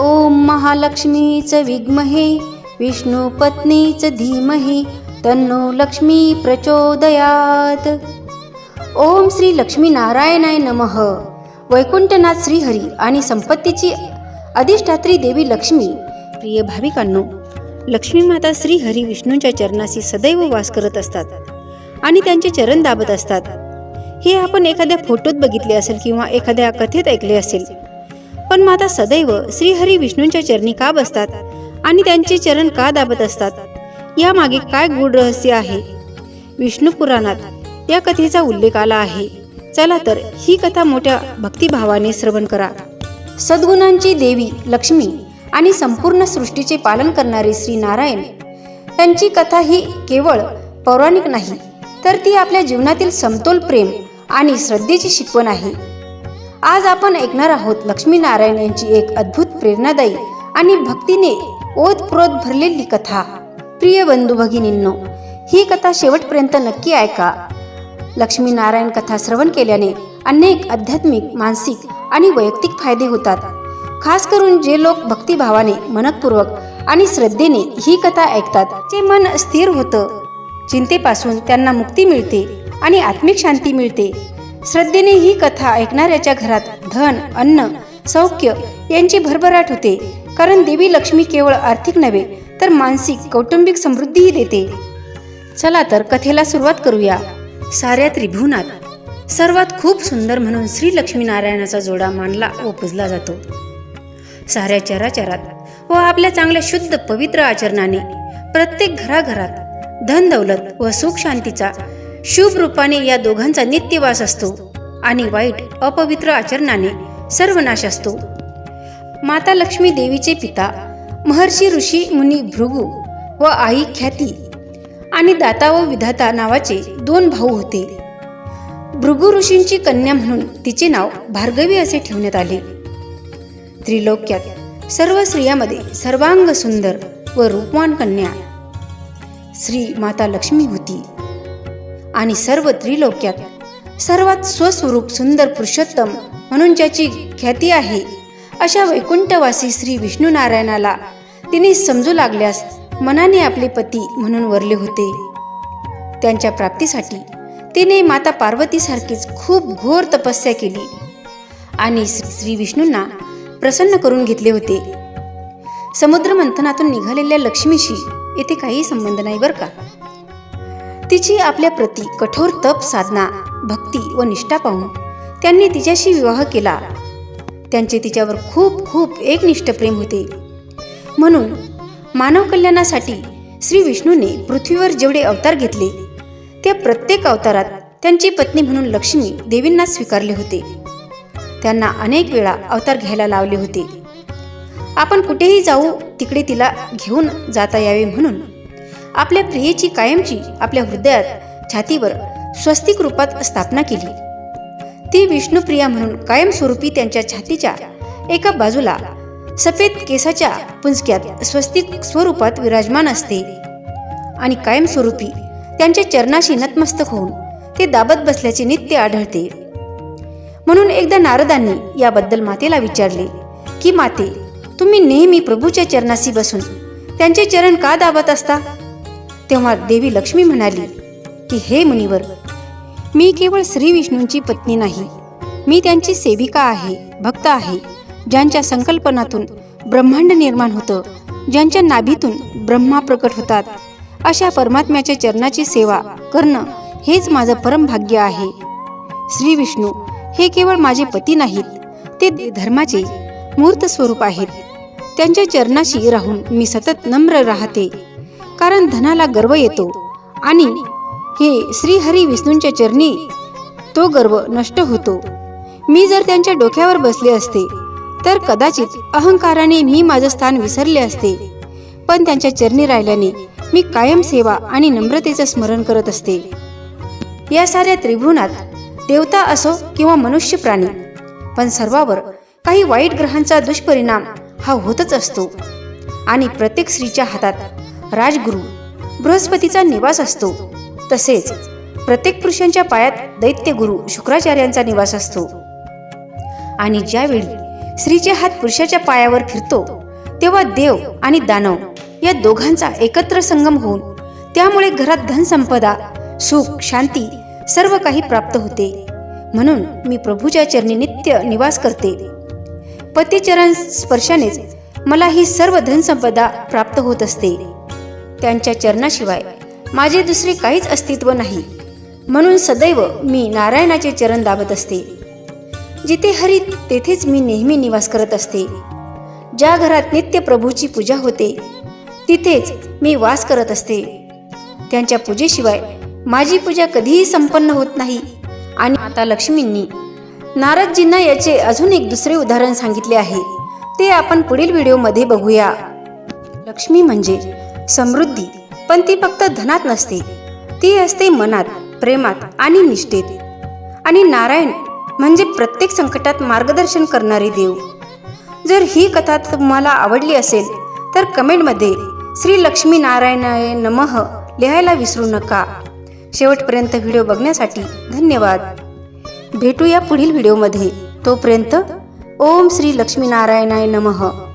ओम महालक्ष्मीच विद्महे विष्णू पत्नीच धीमहि तन्नो लक्ष्मी प्रचोदयात. ओम श्री लक्ष्मी नारायणाय नमः. वैकुंठनाथ श्रीहरी आणि संपत्तीची अधिष्ठात्री देवी लक्ष्मी. प्रिय भाविकांनो लक्ष्मी माता श्रीहरी विष्णूंच्या चरणाशी सदैव वास करत असतात आणि त्यांचे चरण दाबत असतात. हे आपण एखाद्या फोटोत बघितले असेल किंवा एखाद्या कथेत ऐकले असेल पण माता सदैव श्रीहरी विष्णूंच्या चरणी का बसतात? आणि त्यांचे चरण का दाबत असतात? यामागे काय गूढ रहस्य आहे? विष्णू पुराणात या कथेचा उल्लेख आला आहे. चला तर ही कथा मोठ्या भक्तिभावाने श्रवण करा. सद्गुणांची देवी लक्ष्मी आणि संपूर्ण सृष्टीचे पालन करणारे श्री नारायण त्यांची कथा ही केवळ पौराणिक नाही तर ती आपल्या जीवनातील समतोल प्रेम आणि श्रद्धेची शिकवण आहे. आज आपण ऐकणार आहोत लक्ष्मीनारायण यांची एक अद्भुत प्रेरणादायी आणि भक्तीने ओतप्रोत भरलेली कथा. प्रिय बंधू भगिनींनो ही कथा शेवटपर्यंत नक्की ऐका. लक्ष्मीनारायण कथा श्रवण केल्याने अनेक आध्यात्मिक मानसिक आणि वैयक्तिक फायदे होतात. खास करून जे लोक भक्तिभावाने मनपूर्वक आणि श्रद्धेने ही कथा ऐकतात ते मन स्थिर होतं. चिंतेपासून त्यांना मुक्ती मिळते आणि आत्मिक शांती मिळते. श्रद्धेने ही कथा ऐकणाऱ्याच्या घरात धन अन्न सौख्य यांची भरभराट होते. कारण देवी लक्ष्मी केवळ आर्थिक नव्हे तर मानसिक कौटुंबिक समृद्धीही देते. चला तर कथेला सुरुवात करूया. साऱ्या त्रिभुवनात. सर्वात खूप सुंदर म्हणून श्री लक्ष्मीनारायणाचा जोडा मानला व पुजला जातो. साऱ्या चराचरात व आपल्या चांगल्या शुद्ध पवित्र आचरणाने प्रत्येक घराघरात धन दौलत व सुख शांतीचा शुभ रूपाने या दोघांचा नित्यवास असतो आणि वाईट अपवित्र आचरणाने सर्वनाश असतो. माता लक्ष्मी देवीचे पिता महर्षी ऋषी मुनी भृगू व आई ख्याती आणि दाता व विधाता नावाचे दोन भाऊ होते. भृगू ऋषींची कन्या म्हणून तिचे नाव भार्गवी असे ठेवण्यात आले. त्रिलोक्यात सर्व स्त्रियामध्ये सर्वांग सुंदर व रूपवान कन्या. श्री माता लक्ष्मी होती. आणि सर्व त्रिलोक्यात सर्वात स्वस्वरूप सुंदर पुरुषोत्तम म्हणून ज्याची ख्याती आहे अशा वैकुंठवासी श्री विष्णू नारायणाला तिने समजू लागल्यास मनाने आपले पती म्हणून वरले होते. त्यांच्या प्राप्तीसाठी तिने माता पार्वतीसारखीच खूप घोर तपस्या केली आणि श्री विष्णूंना प्रसन्न करून घेतले होते. समुद्र मंथनातून निघालेल्या लक्ष्मीशी येथे काही संबंध नाही बरं का? तिची आपल्या प्रती कठोर तप साधना भक्ती व निष्ठा पाहून त्यांनी तिच्याशी विवाह केला. त्यांचे तिच्यावर खूप खूप एकनिष्ठ प्रेम होते. म्हणून मानव कल्याणासाठी श्री विष्णूने पृथ्वीवर जेवढे अवतार घेतले त्या प्रत्येक अवतारात त्यांची पत्नी म्हणून लक्ष्मी देवींना स्वीकारले होते. त्यांना अनेक वेळा अवतार घ्यायला लावले होते. आपण कुठेही जाऊ तिकडे तिला घेऊन जाता यावे म्हणून आपल्या प्रियेची कायमची आपल्या हृदयात छातीवर स्वस्तिक रूपात स्थापना केली. ती विष्णुप्रिया म्हणून कायमस्वरूपी त्यांच्या छातीच्या एका बाजूला सफेद केसाच्या पुंजक्यात स्वस्तिक स्वरूपात विराजमान असते आणि कायमस्वरूपी त्यांच्या चरणाशी नतमस्तक होऊन ते दाबत बसल्याचे नित्य आढळते. म्हणून एकदा नारदांनी याबद्दल मातेला विचारले की माते तुम्ही नेहमी प्रभूच्या चरणाशी बसून त्यांचे चरण का दाबत असता? तेव्हा देवी लक्ष्मी म्हणाली की हे मुनिवर मी केवळ श्री विष्णूंची पत्नी नाही मी त्यांची सेविका आहे भक्त आहे ज्यांच्या संकल्पनातून ब्रह्मांड निर्माण होतं ज्यांच्या नाभीतून ब्रह्मा प्रकट होतात अशा परमात्म्याच्या चरणाची सेवा करणं हेच माझं परमभाग्य आहे. श्री विष्णू हे केवळ माझे पती नाहीत ते धर्माचे मूर्त स्वरूप आहेत. त्यांच्या चरणाशी राहून मी सतत नम्र राहते. कारण धनाला गर्व येतो. आणि हे श्रीहरी विष्णूंच्या चरणी तो गर्व नष्ट होतो. मी जर त्यांच्या डोक्यावर बसले असते तर कदाचित अहंकाराने मी माझं स्थान विसरले असते. पण त्यांच्या चरणी राहिल्याने मी कायम सेवा आणि नम्रतेचं स्मरण करत असते. या साऱ्या त्रिभुवनात देवता असो किंवा मनुष्य प्राणी पण सर्वावर काही वाईट ग्रहांचा दुष्परिणाम हा होतच असतो. आणि प्रत्येक स्त्रीच्या हातात राजगुरू बृहस्पतीचा निवास असतो. तसेच प्रत्येक पुरुषांच्या पायात दैत्यगुरु शुक्राचार्यांचा निवास असतो. आणि ज्यावेळी स्त्रीचे हात पुरुषाच्या पायावर फिरतो तेव्हा देव आणि दानव या दोघांचा एकत्र संगम होऊन त्यामुळे घरात धनसंपदा सुख शांती सर्व काही प्राप्त होते. म्हणून मी प्रभूच्या चरणी नित्य निवास करते. पतिचरण स्पर्शानेच मला ही सर्व धनसंपदा प्राप्त होत असते. त्यांच्या चरणाशिवाय. माझे दुसरे काहीच अस्तित्व नाही. म्हणून सदैव मी नारायणाचे चरण दाबत असते. जिथे हरी तेथेच मी नेहमी निवास करत असते. ज्या घरात नित्य प्रभूची पूजा होते तिथेच मी वास करत असते. त्यांच्या पूजेशिवाय माझी पूजा कधीही संपन्न होत नाही. आणि आता लक्ष्मींनी नारदजींना याचे अजून एक दुसरे उदाहरण सांगितले आहे. ते आपण पुढील व्हिडिओमध्ये बघूया. लक्ष्मी म्हणजे समृद्धी. पण ती फक्त धनात नसते. ती असते मनात प्रेमात आणि निष्ठेत. आणि नारायण म्हणजे प्रत्येक संकटात मार्गदर्शन करणारे देव. जर ही कथा तुम्हाला आवडली असेल तर कमेंटमध्ये श्री लक्ष्मी नारायणाय नमः लिहायला विसरू नका. शेवटपर्यंत व्हिडिओ बघण्यासाठी धन्यवाद. भेटूया पुढील व्हिडिओमध्ये. तोपर्यंत ओम श्री लक्ष्मी नारायणाय नमः.